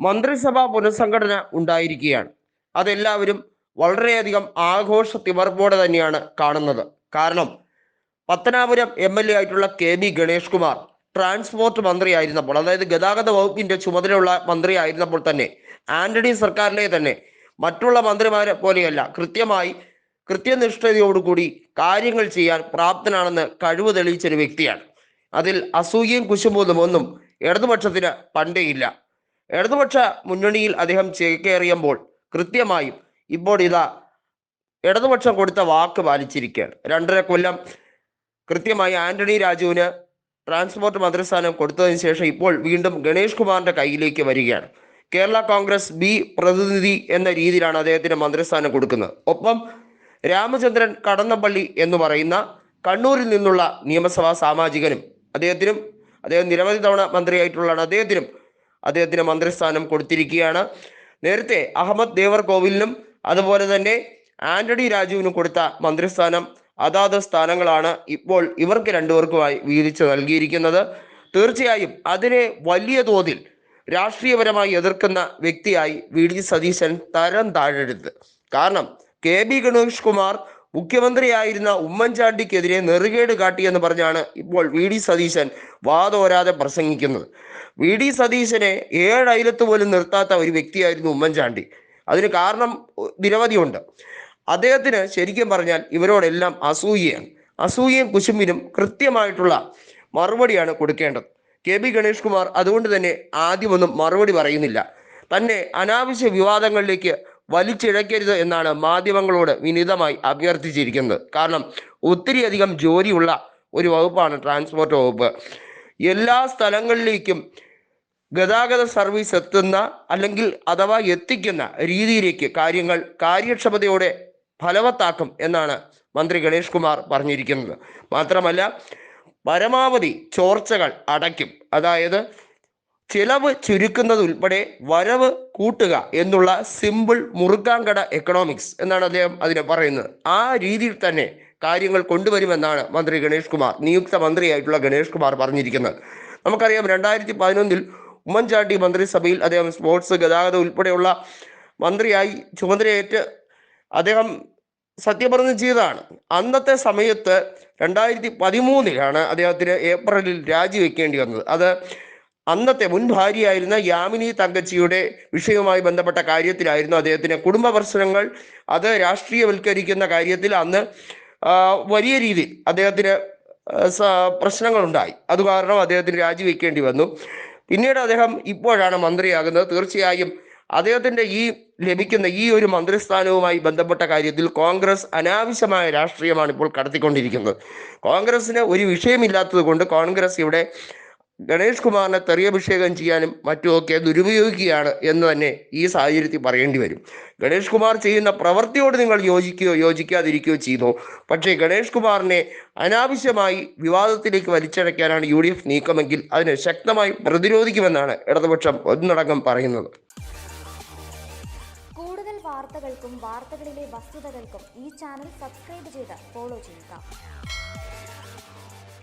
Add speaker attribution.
Speaker 1: മന്ത്രിസഭാ പുനഃസംഘടന ഉണ്ടായിരിക്കുകയാണ്. അതെല്ലാവരും വളരെയധികം ആഘോഷ തിമർപ്പോടെ തന്നെയാണ് കാണുന്നത്. കാരണം പത്തനാപുരം എം എൽ എ ആയിട്ടുള്ള K B Ganesh Kumar transport മന്ത്രിയായിരുന്നപ്പോൾ അതായത് ഗതാഗത വകുപ്പിന്റെ ചുമതലയുള്ള മന്ത്രി ആയിരുന്നപ്പോൾ തന്നെ ആന്റണി സർക്കാരിലെ തന്നെ മറ്റുള്ള മന്ത്രിമാരെ പോലെയല്ല കൃത്യമായി കൃത്യനിഷ്ഠതയോടുകൂടി കാര്യങ്ങൾ ചെയ്യാൻ പ്രാപ്തനാണെന്ന് കഴിവ് തെളിയിച്ചൊരു വ്യക്തിയാണ്. അതിൽ അസൂയയും ഒന്നും ഇടതുപക്ഷത്തിന് പണ്ടേയില്ല ഇടതുപക്ഷ മുന്നണിയിൽ അദ്ദേഹം ചേക്കേറിയുമ്പോൾ കൃത്യമായും ഇപ്പോൾ ഇതാ ഇടതുപക്ഷം കൊടുത്ത വാക്ക് പാലിച്ചിരിക്കുകയാണ്. രണ്ടര കൊല്ലം കൃത്യമായി ആന്റണി രാജുവിന് ട്രാൻസ്പോർട്ട് മന്ത്രിസ്ഥാനം കൊടുത്തതിന് ശേഷം ഇപ്പോൾ വീണ്ടും ഗണേഷ് കുമാറിന്റെ കയ്യിലേക്ക് വരികയാണ്. കേരള കോൺഗ്രസ് ബി പ്രതിനിധി എന്ന രീതിയിലാണ് അദ്ദേഹത്തിന് മന്ത്രിസ്ഥാനം കൊടുക്കുന്നത്. ഒപ്പം രാമചന്ദ്രൻ കടന്നപ്പള്ളി എന്ന് പറയുന്ന കണ്ണൂരിൽ നിന്നുള്ള നിയമസഭാ സാമാജികനും അദ്ദേഹത്തിനും അദ്ദേഹം നിരവധി തവണ മന്ത്രിയായിട്ടുള്ളതാണ്. അദ്ദേഹത്തിനും അദ്ദേഹത്തിന് മന്ത്രിസ്ഥാനം കൊടുത്തിരിക്കുകയാണ്. നേരത്തെ അഹമ്മദ് ദേവർ കോവിലിനും അതുപോലെ തന്നെ ആന്റണി രാജുവിനും കൊടുത്ത മന്ത്രിസ്ഥാനം അതാത് സ്ഥാനങ്ങളാണ് ഇപ്പോൾ ഇവർക്ക് രണ്ടുപേർക്കുമായി വീതിച്ചു നൽകിയിരിക്കുന്നത്. തീർച്ചയായും അതിനെ വലിയ തോതിൽ രാഷ്ട്രീയപരമായി എതിർക്കുന്ന വ്യക്തിയായി വി. ഡി. സതീശൻ തരം താഴരുത്. കാരണം കെ. ബി. ഗണേഷ് കുമാർ മുഖ്യമന്ത്രിയായിരുന്ന ഉമ്മൻചാണ്ടിക്കെതിരെ നെറുകേട് കാട്ടിയെന്ന് പറഞ്ഞാണ് ഇപ്പോൾ വി ഡി സതീശൻ വാതോരാതെ പ്രസംഗിക്കുന്നത്. വി ഡി സതീശനെ ഏഴ് അയലത്ത് പോലും നിർത്താത്ത ഒരു വ്യക്തിയായിരുന്നു ഉമ്മൻചാണ്ടി. അതിന് കാരണം നിരവധിയുണ്ട്. അദ്ദേഹത്തിന് ശരിക്കും പറഞ്ഞാൽ ഇവരോടെല്ലാം അസൂയയാണ്. അസൂയയും കുശുമ്പിനും കൃത്യമായിട്ടുള്ള മറുപടിയാണ് കൊടുക്കേണ്ടത്. കെ ബി ഗണേഷ് കുമാർ അതുകൊണ്ട് തന്നെ ആദ്യമൊന്നും മറുപടി പറയുന്നില്ല. തന്നെ അനാവശ്യ വിവാദങ്ങളിലേക്ക് വലിച്ചിഴക്കരുത് എന്നാണ് മാധ്യമങ്ങളോട് വിനീതമായി അഭ്യർത്ഥിച്ചിരിക്കുന്നത്. കാരണം ഒത്തിരിയധികം ജോലിയുള്ള ഒരു വകുപ്പാണ് ട്രാൻസ്പോർട്ട് വകുപ്പ്. എല്ലാ സ്ഥലങ്ങളിലേക്കും ഗതാഗത സർവീസ് എത്തുന്ന അല്ലെങ്കിൽ അഥവാ എത്തിക്കുന്ന രീതിയിലേക്ക് കാര്യങ്ങൾ കാര്യക്ഷമതയോടെ ഫലവത്താക്കും എന്നാണ് മന്ത്രി ഗണേഷ് കുമാർ പറഞ്ഞിരിക്കുന്നത്. മാത്രമല്ല പരമാവധി ചോർച്ചകൾ അടയ്ക്കും. അതായത് ചിലവ് ചുരുക്കുന്നതുൾപ്പെടെ വരവ് കൂട്ടുക എന്നുള്ള സിമ്പിൾ മുറുക്കാങ്കട എക്കണോമിക്സ് എന്നാണ് അദ്ദേഹം അതിനെ പറയുന്നത്. ആ രീതിയിൽ തന്നെ കാര്യങ്ങൾ കൊണ്ടുവരുമെന്നാണ് മന്ത്രി ഗണേഷ് കുമാർ നിയുക്ത മന്ത്രിയായിട്ടുള്ള ഗണേഷ് കുമാർ പറഞ്ഞിരിക്കുന്നത്. നമുക്കറിയാം രണ്ടായിരത്തി പതിനൊന്നിൽ ഉമ്മൻചാണ്ടി മന്ത്രിസഭയിൽ അദ്ദേഹം സ്പോർട്സ് ഗതാഗതം ഉൾപ്പെടെയുള്ള മന്ത്രിയായി ചുമതലയേറ്റ് അദ്ദേഹം സത്യപ്രതിജ്ഞ ചെയ്തതാണ്. അന്നത്തെ സമയത്ത് രണ്ടായിരത്തി പതിമൂന്നിലാണ് അദ്ദേഹത്തിന് ഏപ്രിലിൽ രാജിവെക്കേണ്ടി വന്നത്. അത് അന്നത്തെ മുൻ ഭാര്യയായിരുന്ന യാമിനി തങ്കച്ചിയുടെ വിഷയവുമായി ബന്ധപ്പെട്ട കാര്യത്തിലായിരുന്നു അദ്ദേഹത്തിന് കുടുംബ പ്രശ്നങ്ങൾ അത് രാഷ്ട്രീയവൽക്കരിക്കുന്ന കാര്യത്തിൽ അന്ന് വലിയ രീതിയിൽ അദ്ദേഹത്തിന് പ്രശ്നങ്ങളുണ്ടായി. അത് കാരണം അദ്ദേഹത്തിന് രാജിവെക്കേണ്ടി വന്നു. പിന്നീട് അദ്ദേഹം ഇപ്പോഴാണ് മന്ത്രിയാകുന്നത്. തീർച്ചയായും അദ്ദേഹത്തിന്റെ ഈ ലഭിക്കുന്ന ഈ ഒരു മന്ത്രിസ്ഥാനവുമായി ബന്ധപ്പെട്ട കാര്യത്തിൽ കോൺഗ്രസ് അനാവശ്യമായ രാഷ്ട്രീയമാണ് ഇപ്പോൾ കടത്തിക്കൊണ്ടിരിക്കുന്നത്. കോൺഗ്രസിന് ഒരു വിഷയമില്ലാത്തത് കൊണ്ട് കോൺഗ്രസ് ഇവിടെ ഗണേഷ് കുമാറിനെ തെറിയഭിഷേകം ചെയ്യാനും മറ്റുമൊക്കെ ദുരുപയോഗിക്കുകയാണ് എന്ന് തന്നെ ഈ സാഹചര്യത്തിൽ പറയേണ്ടി വരും. ഗണേഷ് കുമാർ ചെയ്യുന്ന പ്രവൃത്തിയോട് നിങ്ങൾ യോജിക്കുകയോ യോജിക്കാതിരിക്കുകയോ ചെയ്തോ പക്ഷേ ഗണേഷ് കുമാറിനെ അനാവശ്യമായി വിവാദത്തിലേക്ക് വലിച്ചടയ്ക്കാനാണ് യു ഡി എഫ് നീക്കമെങ്കിൽ അതിനെ ശക്തമായി പ്രതിരോധിക്കുമെന്നാണ് ഇടതുപക്ഷം ഒന്നടങ്കം പറയുന്നത്.
Speaker 2: കൂടുതൽ വാർത്തകൾക്കും വാർത്തകളിലെ വസ്തുതകൾക്കും ഈ ചാനൽ സബ്സ്ക്രൈബ് ചെയ്ത് ഫോളോ ചെയ്യുക.